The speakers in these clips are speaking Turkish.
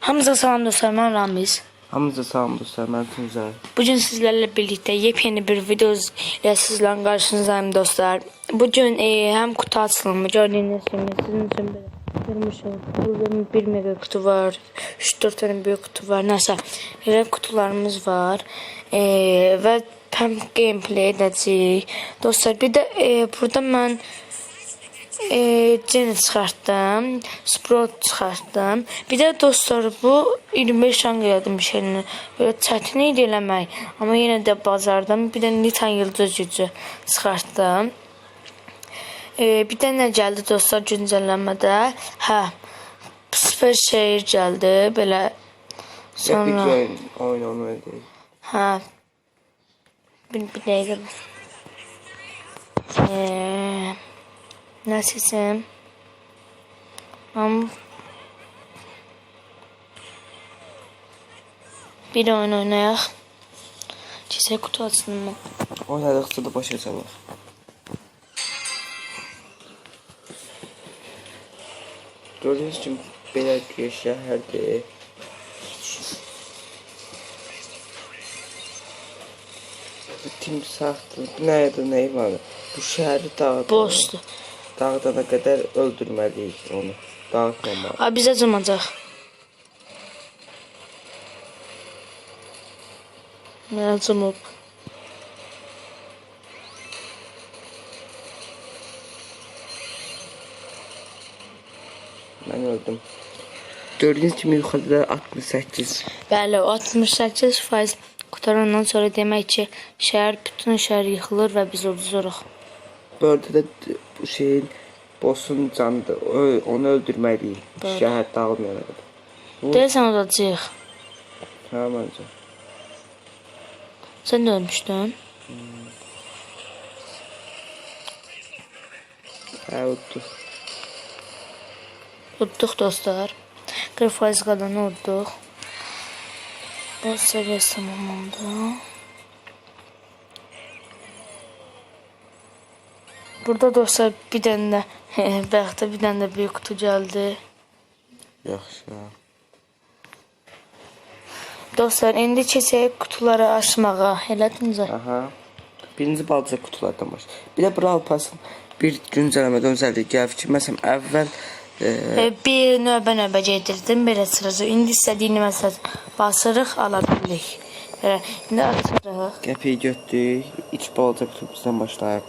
Hamınıza salam dostlar, mən Ramiz. Hamınıza salam dostlar, mən Tuncay. Bugün sizlerle birlikte yepyeni bir video ile sizlerle karşınızdayım dostlar. Bugün e, hem kutu açılımı gördüğünüz gibi sizin için böyle vermişim. Burada bir mega kutu var. 3-4 tane büyük kutu var. Neyse. Böyle kutularımız var. E, ve hem gameplay edəcəyik. Dostlar bir de e, burada mən e, Jenny çıxartdım. Sprout çıxartdım. Bir də dostlar bu 25 rəng elədim bir şeyini. Belə çətin idi eləmək. Amma yenə də bacardım. Bir də Nitan yıldız gücü çıxartdım. E, bir də nə gəldi dostlar güncəlləmədə? Hə. Super şehir gəldi. Belə sonra oyun, ödeyik. Ha. Bir, bir dakika. Ee, nasılsın? Am bir oyun oynayaq. Çiçek kutu açsın mı? Oynadıqca da başa çalır. Gördüğünüz kimi belə bir şəhərdir. Timsahdır, bu nə idi, nə var? Bu şəhəri dağ, Boşdur. Dağdana qədər öldürməliyik onu. Dağıtmamaq. Abi bizə cımacaq. Mənə cımıb. Mən öldüm. Gördüğünüz kimi yuxarıda 68. Bəli, o 68% qutarandan sonra demək ki, şəhər bütün şəhər yıxılır və biz uduruq. Arada da bu şeyin boss'un canıdır. O, onu öldürməliyik. Doğru. Şəhər dağılmayana qədər. Deyəsən udacağıq. Hə məncə. Sən də ölmüşdün. Hə uddu. Udduq dostlar. 40% qalanı udduq. Bu səviyyəsi tamamlandı. Burada dostlar bir də bəxtə bir dənə də böyük kutu gəldi. Yaxşı. Dostlar, indi keçək kutuları açmağa. Elədiniz? Aha. Birinci balaca kutulardan baş. Bir də Brawl Pass'ın bir güncəlləmədə özəlliyi gəlib ki, məsələn əvvəl e, E, bir növbə-növbə gedirdim belə sırası. İndi istədiyini məsəl basırıq, ala bilirik. Belə, indi açırıq. qəpiyi götürdük. İlk balaca kutumuzdan başlayaq.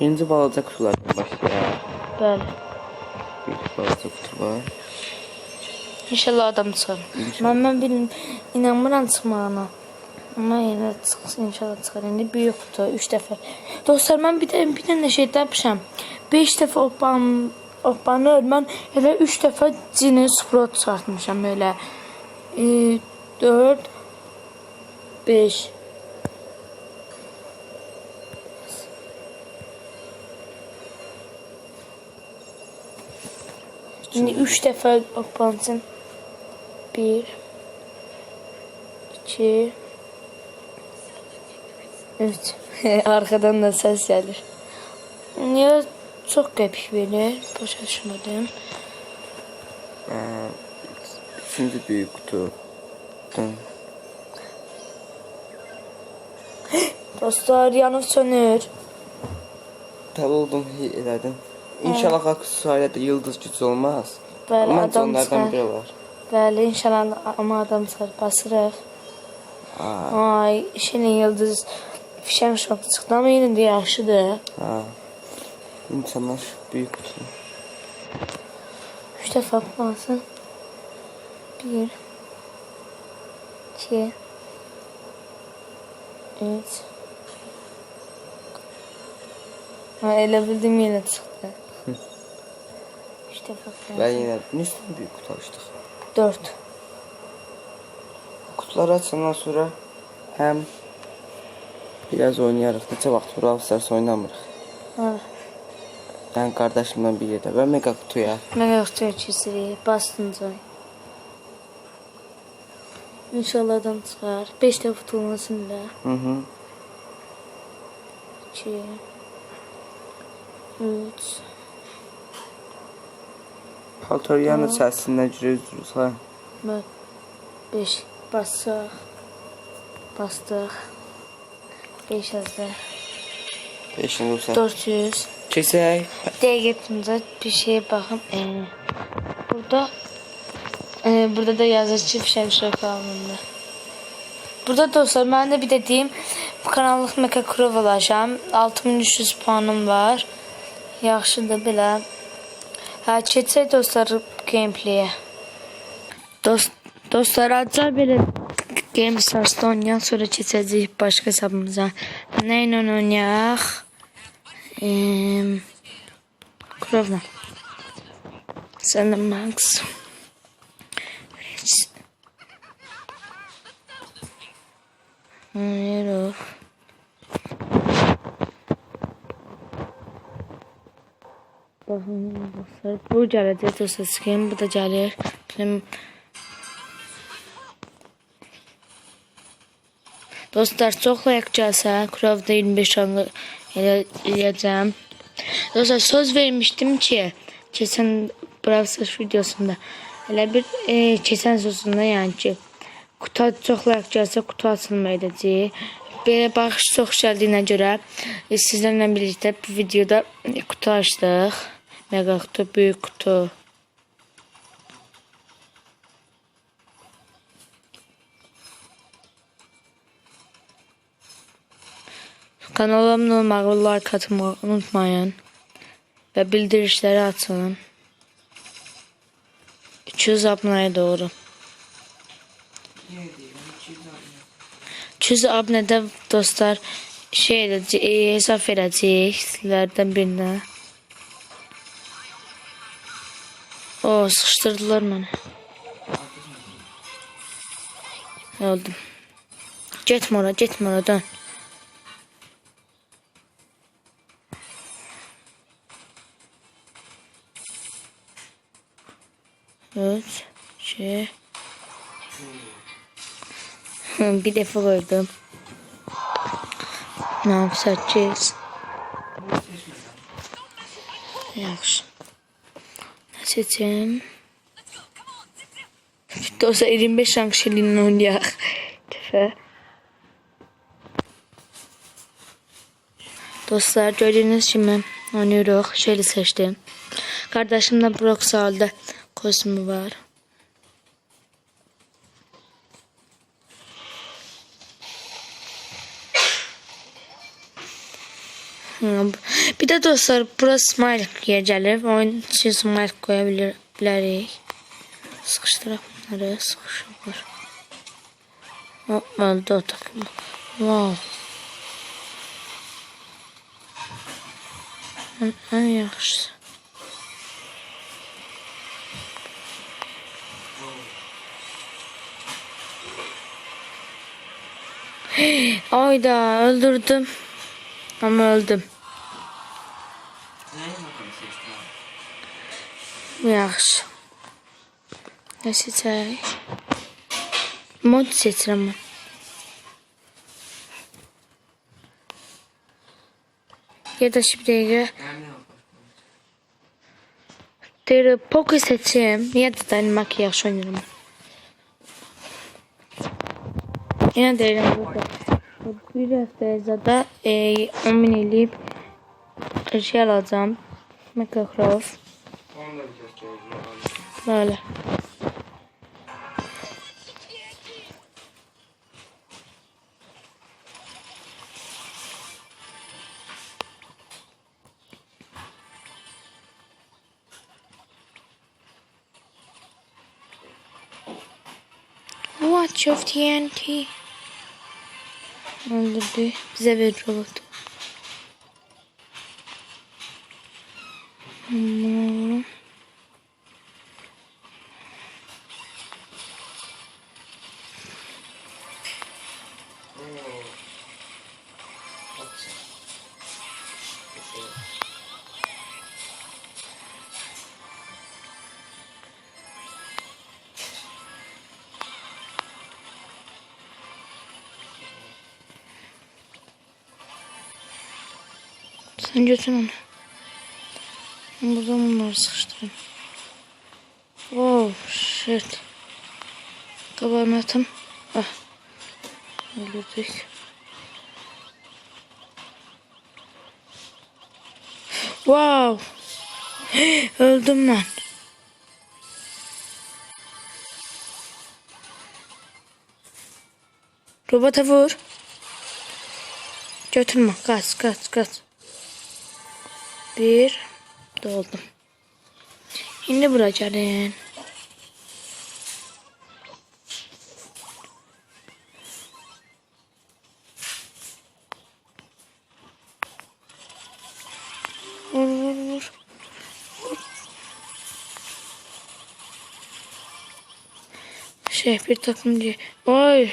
Birinci balaca kutulardan başlayaq. Bəli. Bir balaca kutu var. İnşallah adam çıxar. Mən mən bilm inanmıram çıxmağına. Amma yenə çıxsın inşallah çıxar. İndi böyük kutu 3 dəfə. Dostlar mən bir də bir dənə şey tapmışam. 5 dəfə oppan oppanı mən elə 3 dəfə cini sprout çıxartmışam elə. E, 4 5 Şimdi 3 dəfə oppansın. 1 2 3 Arkadan da ses gelir. Niye çok qəpik verir? Başa düşmədim. Ə, üçüncü böyük kutu. Dostlar yanıb sönür. Tabi oldum elədim. İnşallah aksesuariyada yıldız gücü olmaz. Bəli, Ama adam onlardan biri var. Bəli, inşallah amma adam çıxar. Basırıq. Ay, işinin yıldız fişən şok çıxdı amma yenə də yaxşıdır. ha. İnsanlar büyük kutu. 3 dəfə oppansın. 1 2 3 Ha elə bildim yenə çıxdı. 3 dəfə Ben yine niçin büyük kutu açtık? 4 Kutuları açandan sonra hem biraz oynayarıq. Neçə vaxt Brawl Stars oynamırıq. Ha, Ben kardeşimden bir yerdə və mega kutuya. Mega kutuya keçirik. Bastınca. İnşallah adam çıxar. 5 dəfə tutulmasın da. Hı hı. 2 3 Paltoriyanın səsindən giriyoruz. Ha. Bak. 5 basıq. Bastıq. 5 hazır. Beşinci olsa. 400. Keçək. Dəqiqətində bir şeye baxım. Burada e, burada da yazır ki şokalında. Burada dostlar mən də bir də deyim bu kanallıq Meka Kurov olacağam. 6300 puanım var. Yaxşıdır belə. Hə, keçək dostlar gameplay-yə. Dost, dostlar acaba belə Game Stars'da oynayan sonra keçəcəyik başqa hesabımıza. Nə ilə oynayaq? Eee Krovna. De Max. Hayır. Bakın dostlar. Bu skin. Bu da gəlir. Bizim Dostlar çox like gəlsə, Krovda 25 anlı elə eləyəcəm. Dostlar söz vermiştim ki keçen Bravsız videosunda elə bir e, keçən sözündə yəni ki kutu çox like gəlsə kutu açılma edəcək. Belə baxış çox gəldiyinə görə e, sizlərlə birlikdə bu videoda e, kutu açdıq. Mega kutu, böyük kutu. Kanalıma olmağı, like unutmayın. Ve bildirişleri açın. 200 aboneye doğru. 200 abonede dostlar şey edəcək, e, hesab verəcək sizlərdən. O, sıxışdırdılar məni. Öldüm. Getmə ora, getmə ora, dön. Üç, iki. bir defa koydum. Ne yapacağız? Yaxşı. Ne seçeyim? Dosa 25 şankşeliğinden oynayaq. Dəfə. Dostlar gördüğünüz kimi oynuyoruz. Şöyle seçtim. Kardeşim de Brox aldı. Kostümü var. De dostlar burası smile gelir. Oyun için smile koyabilir bilərik. Sıkıştıraq bunları. Sıkışır. Hop öldü o takım. Wow. En, en yaxşısı. Ayda öldürdüm. Ama öldüm. Yaxşı. Ne seçək? Mod seçirəm mən. Ya da bir dəqiqə. Deyir, Poco seçeyim. Ya da Dynamite yaxşı oynayırım. Yine deyirəm burada. Bir həftəyə da e, 10 min eləyib şey alacağım. Microcroft. Böyle. Watch of TNT. Öldürdü. Bize bir robot. Sen götür onu. Ben buradan bunları sıkıştırayım. Oh shit. Kabağını atım. Ah. Öldürdük. Wow. Öldüm ben. Robota vur. Götürme. Kaç kaç kaç. Bir. Doldum. Şimdi. Vur vur vur. Şey bir takım diye. Oy.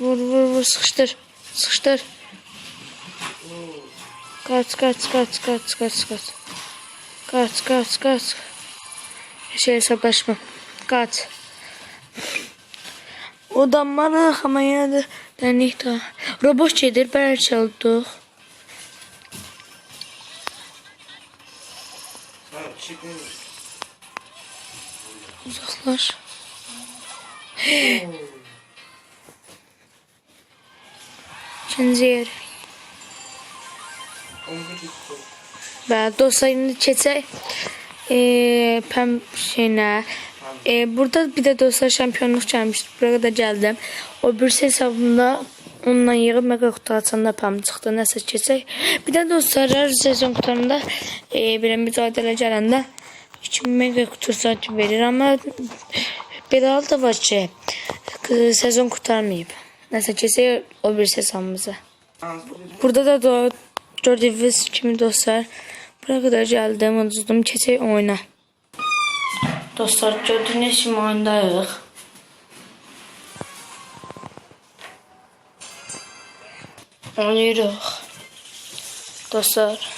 Vur vur vur sıkıştır. Sıkıştır. Kaç kaç kaç kaç kaç kaç. Kaç kaç kaç. Şey hesaplaşma. Kaç. O damları ama yine de denik daha. Robot şeydir ben çaldık. Uzaklaş. İkinci yer. Bəli, dostlar indi keçək e, pəm şeyinə. E, burada bir də dostlar şampionluq gəlmişdi. Buraya da gəldim. O bir hesabımda onunla yığıb mega qutu açanda pəm çıxdı. Nəsə keçək. Bir də dostlar sezon qutarında e, belə mücadilə gələndə 2 mega qutu sanki verir. Amma belə hal da var ki sezon qutarmayıb. Nəsə keçək o bir hesabımıza. Burada da gördüğünüz kimi dostlar buraya kadar geldim unuzdum keçək oyuna. Dostlar gördüğünüz kimi oyundayıq. Oynayırıq. Dostlar.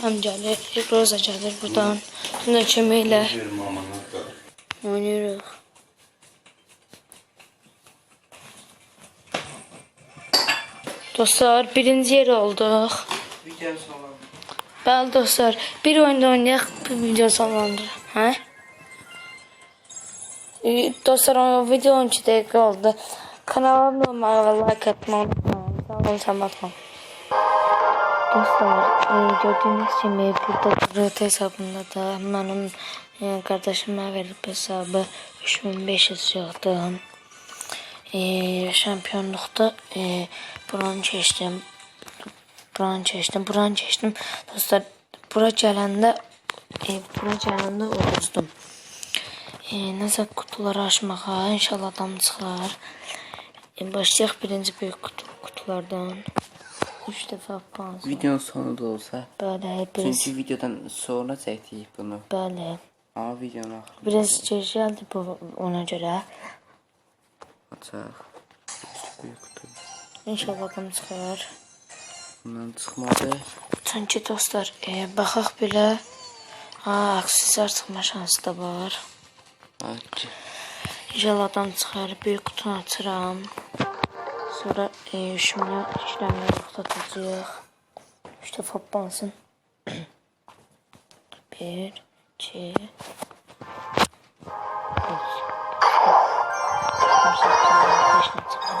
Tam gəlir, Roza gəlir buradan. Tuna kimi ilə oynayırıq. Dostlar birinci yer olduq. Video sonra. Bəli dostlar, bir oyunda oynayaq, bir video sonlandıraq. Hə? Dostlar, o video 12 dəqiqə oldu. Kanala abunə olmağı və like atmağı unutmayın. Sağ olun, selamat olun. Dostlar, e, gördüğünüz kimi burada Rota hesabında da mənim e, qardaşıma verib hesabı 3500 yığdım. E, şampiyonluqda e, buranı keçdim. Buranı keçdim, buranı keçdim. Dostlar, bura gələndə e, bura gələndə uduzdum. E, nəsə qutuları açmağa, inşallah adam çıxar. E, başlayaq birinci böyük kutu, kutulardan. 3 dəfə pans. Videonun sonu da olsa. Bəli, biz, Çünkü videodan sonra çəkdik bunu. bəli. Ama videonun axırında Biraz gec gəldi bu ona görə. Açaq. Büyük kutu. İnşallah adam çıxar. Bundan çıxmadı. Çünki dostlar, e, baxaq belə ha, aksessuar çıxma şansı da var. Hadi. Adam çıxar, bir qutunu açıram. Sonra e, işimlə işləmə vaxtatacağıq. Üç dəfə bansın. Bir, iki,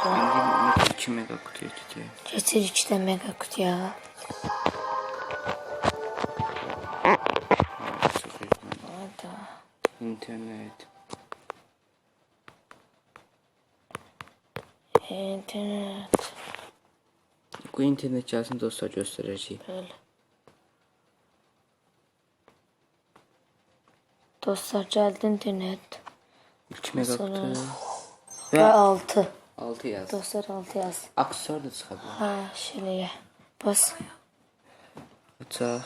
İndi 2 mega kutuya gidiyor. Keçir iki də mega. Hadi. İnternet. İnternet. Bu internet gəlsin dostlar göstərəcəyik. Böyle. Dostlar geldi internet. 2 mega kutu. Ve Və 6. 6 yaz. Dostlar 6 yaz. Aksessuar da çıxa bilər. Ha şöyle. Bas. Açaq.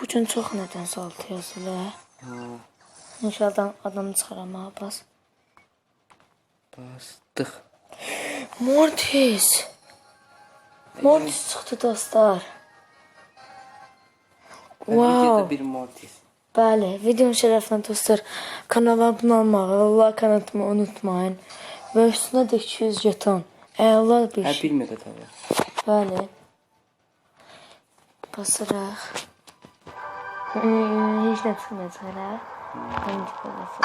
Bu gün çok nedense 6 yazılı. Ha, İnşallah adam çıkaram ha bas. bastıq. Mortis. Mortis çıktı dostlar. Videoda Wow. bir Mortis. Bəli, videonun şərəfinə dostlar kanala abunə olmağı, like kanatımı unutmayın. Və üstünə də 200 jeton. Əla bir Hə, şey. 1 mega da var. Bəli. Basıraq. Hiç nə çıxmayacaq hələ. Birinci balası.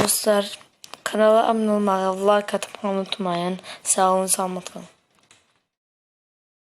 Dostlar, kanala abunə olmağı, like atmağı unutmayın. Sağ olun, salamat qalın.